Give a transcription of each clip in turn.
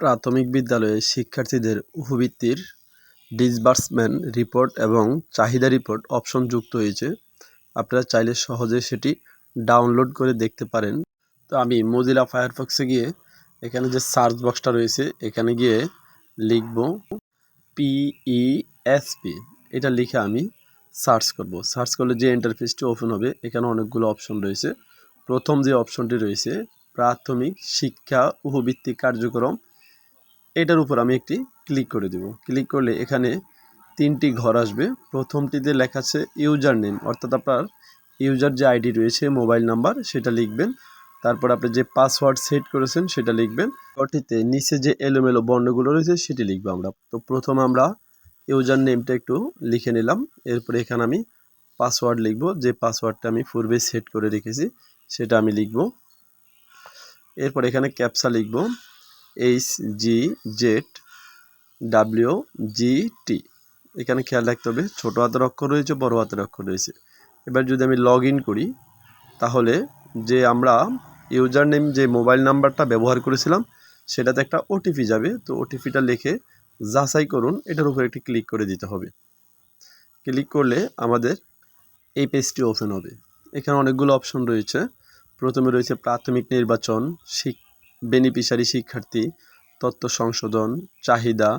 প্রাথমিক বিদ্যালয়ে শিক্ষার্থীদের উপবৃত্তির ডিসবার্সমেন্ট রিপোর্ট এবং চাহিদা রিপোর্ট অপশন যুক্ত হয়েছে। আপনারা চাইলে সহজে সেটি ডাউনলোড করে দেখতে পারেন। তো আমি মজিলা ফায়ারফক্সে গিয়ে এখানে যে সার্চ বক্সটা রয়েছে, এখানে গিয়ে লিখব পিইএসপি এটা লিখে আমি সার্চ করব। সার্চ করলে যে ইন্টারফেসটি ওপেন হবে, এখানে অনেকগুলো অপশন রয়েছে। প্রথম যে অপশনটি রয়েছে, প্রাথমিক শিক্ষা উপবৃত্তি কার্যক্রম এটার উপর আমি একটি ক্লিক করে দেব। ক্লিক করলে এখানে তিনটি ঘর আসবে। প্রথমটিতে লেখা আছে ইউজার নেম অর্থাৎ আপনার ইউজার যে আইডি রয়েছে মোবাইল নাম্বার সেটা লিখবেন। তারপর আপনি যে পাসওয়ার্ড সেট করেছেন, সেটা লিখবেন। ঘরটিতে নিচে যে এলোমেলো বর্ণগুলো রয়েছে, সেটি লিখব আমরা। তো প্রথম আমরা ইউজার নেমটা একটু লিখে নিলাম। এরপরে এখানে আমি পাসওয়ার্ড লিখব। যে পাসওয়ার্ডটা আমি পূর্বে সেট করে রেখেছি, সেটা আমি লিখব। এরপর এখানে ক্যাপসা লিখব। H G Z W G T এখানে খেয়াল রাখতে হবে, ছোটো হাতের অক্ষর রয়েছে, বড় হাতের অক্ষর রয়েছে। এবার যদি আমি লগ ইন করি, তাহলে যে আমরা ইউজার নেম যে মোবাইল নাম্বারটা ব্যবহার করেছিলাম, সেটাতে একটা ওটিপি যাবে। তো ওটিপিটা লিখে যাচাই করুন, এটার উপর একটি ক্লিক করে দিতে হবে। ক্লিক করলে আমাদের এই পেজটি ওপেন হবে। এখানে অনেকগুলো অপশন রয়েছে। প্রথমে রয়েছে প্রাথমিক নির্বাচন শিক বেনিফিশিয়ারি শিক্ষার্থী, তথ্য সংশোধন, চাহিদা,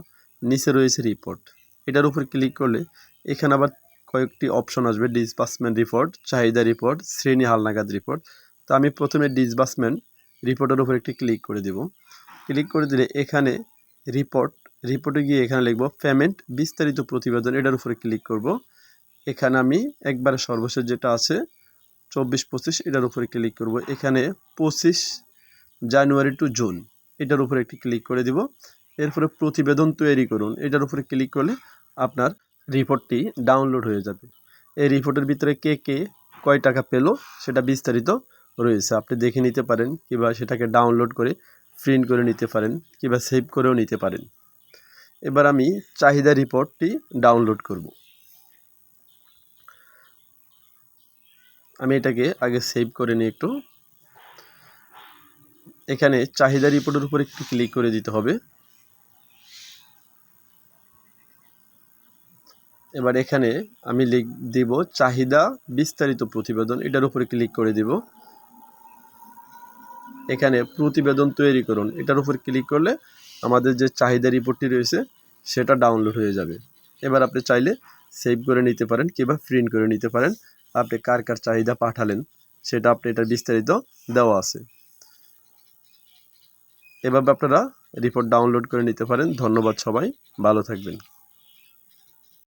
নিচে রয়েছে রিপোর্ট এটার উপর ক্লিক করলে এখানে আবার কয়েকটি অপশন আসবে ডিসবার্সমেন্ট রিপোর্ট চাহিদা রিপোর্ট শ্রেণি হালনাগাদ রিপোর্ট তো আমি প্রথমে ডিসবার্সমেন্ট রিপোর্টের উপর একটি ক্লিক করে দেব। ক্লিক করে দিলে এখানে রিপোর্ট রিপোর্টে গিয়ে এখানে লিখব পেমেন্ট বিস্তারিত প্রতিবেদন, এটার উপরে ক্লিক করব। এখানে আমি একবারে সর্বশেষ যেটা আছে, চব্বিশ পঁচিশ, এটার উপরে ক্লিক করব। এখানে পঁচিশ জানুয়ারি টু জুন এটার উপরে একটি ক্লিক করে দিব। এরপরে প্রতিবেদন তৈরি করুন। এটার উপরে ক্লিক করলে আপনার রিপোর্টটি ডাউনলোড হয়ে যাবে। এই রিপোর্টের ভিতরে কে কে, কয় টাকা পেল, সেটা বিস্তারিত রয়েছে। আপনি দেখে নিতে পারেন কিংবা সেটাকে ডাউনলোড করে প্রিন্ট করে নিতে পারেন কিংবা সেভ করেও নিতে পারেন। এবার আমি চাহিদা রিপোর্টটি ডাউনলোড করব। আমি এটাকে আগে সেভ করে নিই একটু। এখানে চাহিদা রিপোর্টের উপর একটু ক্লিক করে দিতে হবে। এবার এখানে আমি লিখ, দিব চাহিদা বিস্তারিত প্রতিবেদন, এটার উপরে ক্লিক করে দিব। এখানে প্রতিবেদন তৈরি করুন, এটার উপর ক্লিক করলে আমাদের যে চাহিদা রিপোর্টটি রয়েছে, সেটা ডাউনলোড হয়ে যাবে। এবার আপনি চাইলে সেভ করে নিতে পারেন কিংবা প্রিন্ট করে নিতে পারেন। আপনি কার কার চাহিদা পাঠালেন, সেটা আপনি এটা বিস্তারিত দেওয়া আছে। এভাবে আপনারা রিপোর্ট ডাউনলোড করে নিতে পারেন। ধন্যবাদ সবাই। ভালো থাকবেন।